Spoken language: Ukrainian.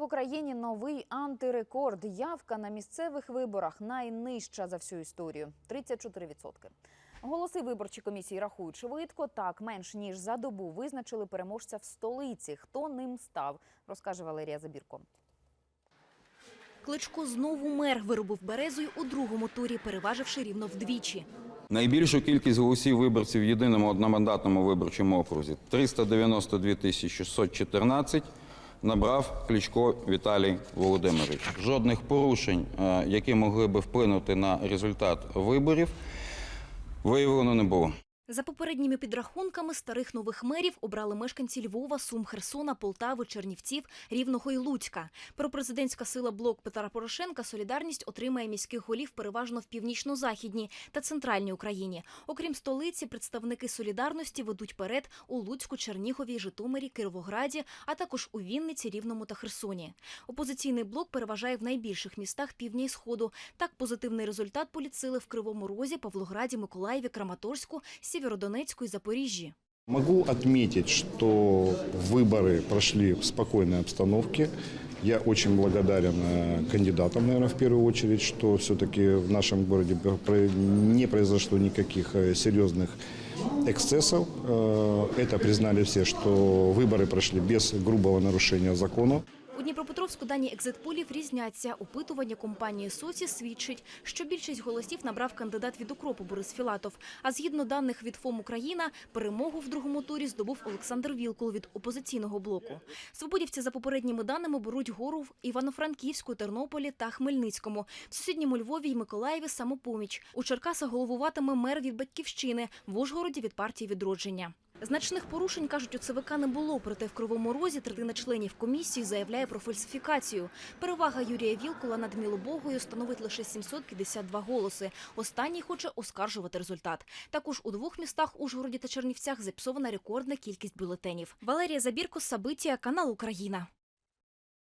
В Україні новий антирекорд. Явка на місцевих виборах найнижча за всю історію 34%. Голоси виборчі комісії рахують швидко. Так, менш ніж за добу визначили переможця в столиці. Хто ним став, розкаже Валерія Забірко. Кличко знову мер виробив березою у другому турі, переваживши рівно вдвічі. Найбільшу кількість голосів виборців в єдиному одномандатному виборчому окрузі 392 тисячі 614 набрав Кличко Віталій Володимирович. Жодних порушень, е, які могли би вплинути на результат виборів, виявлено не було. За попередніми підрахунками старих нових мерів обрали мешканці Львова, Сум, Херсона, Полтави, Чернівців, Рівного і Луцька. Пропрезидентська сила блок Петра Порошенка Солідарність отримає міських голів переважно в північно-західній та центральній Україні. Окрім столиці, представники солідарності ведуть перед у Луцьку, Чернігові, Житомирі, Кировограді, а також у Вінниці, Рівному та Херсоні. Опозиційний блок переважає в найбільших містах півдня і сходу. Так позитивний результат поліцили в Кривому Розі, Павлограді, Миколаєві, Краматорську, Сєвєродонецьку і Запоріжжі. Могу отметить, что выборы прошли в спокойной обстановке. Я очень благодарен э, кандидатам, наверное, в первую очередь, что все-таки в нашем городе про- не произошло никаких э, серьезных эксцессов. Э, Это признали все, что выборы прошли без грубого нарушения закона. У Дніпропетровську дані екзитполів різняться. Опитування компанії «Соці» свідчить, що більшість голосів набрав кандидат від укропу Борис Філатов. А згідно даних від ФОМ «Україна», перемогу в другому турі здобув Олександр Вілкул від опозиційного блоку. Свободівці за попередніми даними беруть гору в Івано-Франківську, Тернополі та Хмельницькому. В сусідньому Львові і Миколаєві самопоміч. У Черкасах головуватиме мер від «Батьківщини», в Ужгороді від партії «Відродження». Значних порушень, кажуть, у ЦВК не було, проте в Кривому Розі третина членів комісії заявляє про фальсифікацію. Перевага Юрія Вілкула над Мілобогою становить лише 752 голоси. Останній хоче оскаржувати результат. Також у двох містах Ужгороді та Чернівцях зіпсована рекордна кількість бюлетенів. Валерія Забірко, Сабитія, канал Україна.